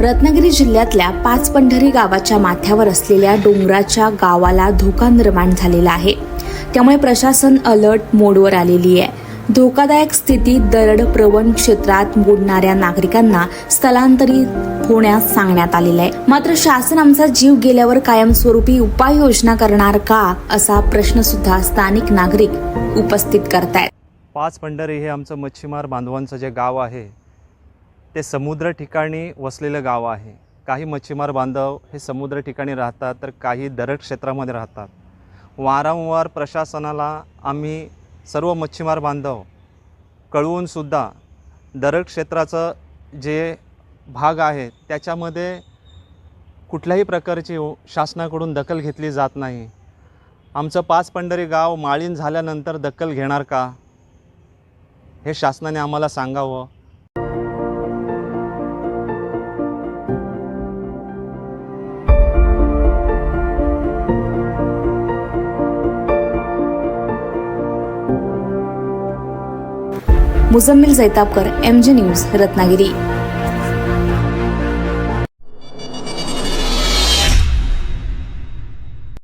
रत्नागिरी जिल्ह्यातल्या पाच पंढरी गावाच्या माथ्यावर असलेल्या डोंगराच्या गावाला धोका निर्माण झालेला आहे. त्यामुळे प्रशासन अलर्ट मोडवर आलेली आहे. धोकादायक स्थितीत दरड प्रवण क्षेत्रात बुडणाऱ्या नागरिकांना स्थलांतरित होण्यास सांगण्यात आलेलं आहे. मात्र शासन आमचा जीव गेल्यावर कायमस्वरूपी उपाययोजना करणार का असा प्रश्न सुद्धा स्थानिक नागरिक उपस्थित करतायत. पाच पंढरी हे आमचं मच्छीमार बांधवांचं जे गाव आहे ते समुद्र ठिकाणी वसलेलं गाव आहे. काही मच्छीमार बांधव हे समुद्र ठिकाणी राहतात तर काही दरड क्षेत्रामध्ये राहतात. वारंवार प्रशासनाला आम्ही सर्व मच्छीमार बांधव कळवूनसुद्धा दरड क्षेत्राचं जे भाग आहे त्याच्यामध्ये कुठल्याही प्रकारची शासनाकडून दखल घेतली जात नाही. आमचं पाच पंढरी गाव माळीन झाल्यानंतर दखल घेणार का? हे शासनाने आम्हाला सांगावं. Mujammil Jaitapkar M G news Ratnagiri.